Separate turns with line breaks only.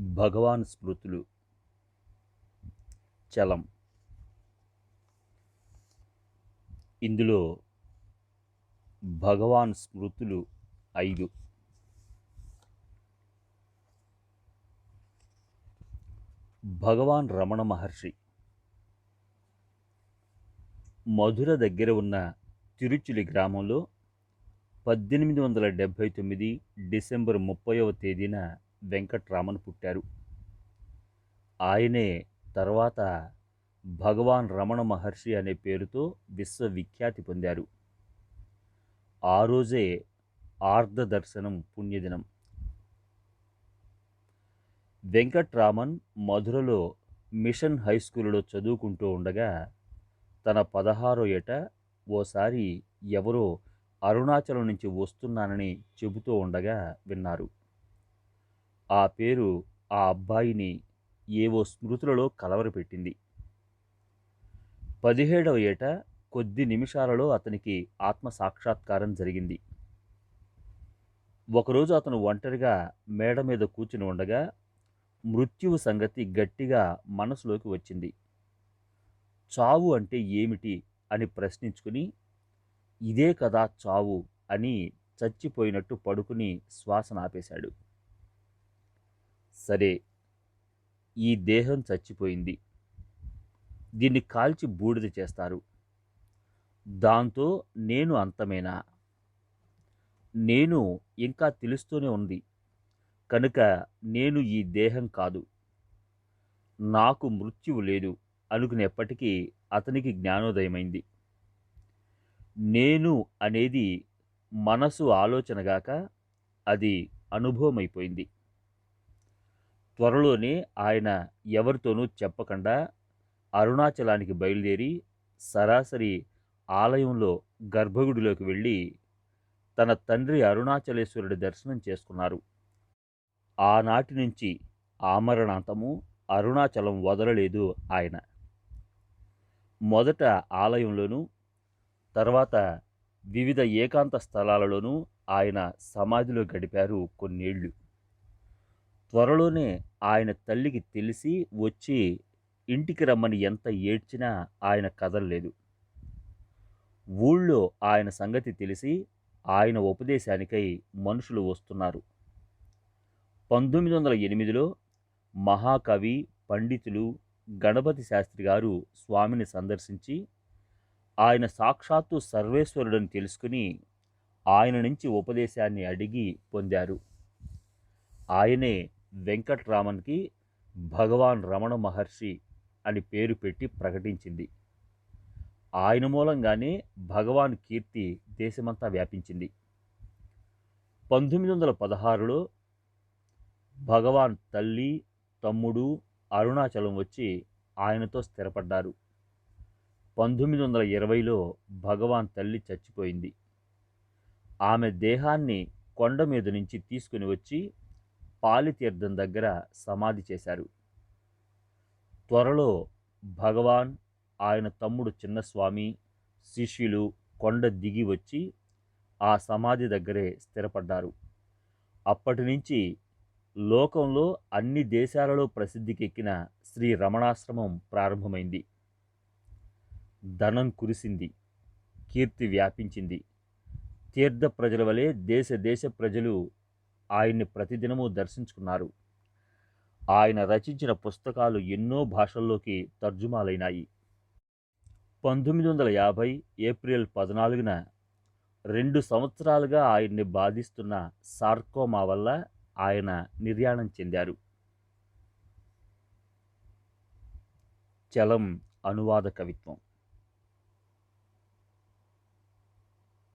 భగవాన్ స్మృతులు. చలం. ఇందులో భగవాన్ స్మృతులు ఐదు. భగవాన్ రమణ మహర్షి. మధుర దగ్గర ఉన్న తిరుచులి గ్రామంలో పద్దెనిమిది వందల డెబ్భై తొమ్మిది డిసెంబర్ ముప్పైవ తేదీన వెంకట్రామన్ పుట్టారు. ఆయనే తర్వాత భగవాన్ రమణ మహర్షి అనే పేరుతో విశ్వవిఖ్యాతి పొందారు. ఆ రోజే ఆర్ధదర్శనం పుణ్యదినం. వెంకట్రామన్ మధురలో మిషన్ హై స్కూలులో చదువుకుంటూ ఉండగా తన పదహారో ఏట ఓసారి ఎవరో అరుణాచలం నుంచి వస్తున్నానని చెబుతూ ఉండగా విన్నారు. ఆ పేరు ఆ అబ్బాయిని ఏవో స్మృతులలో కలవరపెట్టింది. పదిహేడవ ఏట కొద్ది నిమిషాలలో అతనికి ఆత్మ సాక్షాత్కారం జరిగింది. ఒకరోజు అతను ఒంటరిగా మేడ మీద కూర్చుని ఉండగా మృత్యువు సంగతి గట్టిగా మనసులోకి వచ్చింది. చావు అంటే ఏమిటి అని ప్రశ్నించుకుని ఇదే కదా చావు అని చచ్చిపోయినట్టు పడుకుని శ్వాస ఆపేశాడు సరే ఈ దేహం చచ్చిపోయింది. దీన్ని కాల్చి బూడిద చేస్తారు. దాంతో నేను అంతమేనా? నేను ఇంకా తెలుస్తూనే ఉంది. కనుక నేను ఈ దేహం కాదు. నాకు మృత్యువు లేదు అనుకునేప్పటికీ అతనికి జ్ఞానోదయమైంది. నేను అనేది మనసు ఆలోచనగాక అది అనుభవమైపోయింది. త్వరలోనే ఆయన ఎవరితోనూ చెప్పకుండా అరుణాచలానికి బయలుదేరి సరాసరి ఆలయంలో గర్భగుడిలోకి వెళ్ళి తన తండ్రి అరుణాచలేశ్వరుడి దర్శనం చేసుకున్నారు. ఆనాటి నుంచి ఆమరణాంతము అరుణాచలం వదలలేదు ఆయన. మొదట ఆలయంలోనూ తర్వాత వివిధ ఏకాంత స్థలాలలోనూ ఆయన సమాధిలో గడిపారు కొన్నేళ్ళు. త్వరలోనే ఆయన తల్లికి తెలిసి వచ్చి ఇంటికి రమ్మని ఎంత ఏడ్చినా ఆయన కదలలేదు. ఊళ్ళో ఆయన సంగతి తెలిసి ఆయన ఉపదేశానికై మనుషులు వస్తున్నారు. పంతొమ్మిది వందల ఎనిమిదిలో మహాకవి పండితులు గణపతి శాస్త్రి గారు స్వామిని సందర్శించి ఆయన సాక్షాత్తు సర్వేశ్వరుడని తెలుసుకుని ఆయన నుంచి ఉపదేశాన్ని అడిగి పొందారు. ఆయనే వెంకట్రామన్కి భగవాన్ రమణ మహర్షి అని పేరు పెట్టి ప్రకటించింది. ఆయన మూలంగానే భగవాన్ కీర్తి దేశమంతా వ్యాపించింది. పంతొమ్మిది వందల పదహారులో భగవాన్ తల్లి తమ్ముడు అరుణాచలం వచ్చి ఆయనతో స్థిరపడ్డారు. పంతొమ్మిది వందల ఇరవైలో భగవాన్ తల్లి చచ్చిపోయింది. ఆమె దేహాన్ని కొండ మీద నుంచి తీసుకుని వచ్చి పాలితీర్థం దగ్గర సమాధి చేశారు. త్వరలో భగవాన్ ఆయన తమ్ముడు చిన్నస్వామి శిష్యులు కొండ దిగి వచ్చి ఆ సమాధి దగ్గరే స్థిరపడ్డారు. అప్పటి నుంచి లోకంలో అన్ని దేశాలలో ప్రసిద్ధికెక్కిన శ్రీ రమణాశ్రమం ప్రారంభమైంది. ధనం కురిసింది కీర్తి వ్యాపించింది. తీర్థ ప్రజల వలె దేశ దేశ ప్రజలు ఆయన్ని ప్రతిదినము దర్శించుకున్నారు. ఆయన రచించిన పుస్తకాలు ఎన్నో భాషల్లోకి తర్జుమాలైనాయి. పంతొమ్మిది వందల యాభై ఏప్రిల్ పద్నాలుగున రెండు సంవత్సరాలుగా ఆయన్ని బాధిస్తున్న సార్కోమా వల్ల ఆయన నిర్యాణం చెందారు. చలం అనువాద కవిత్వం.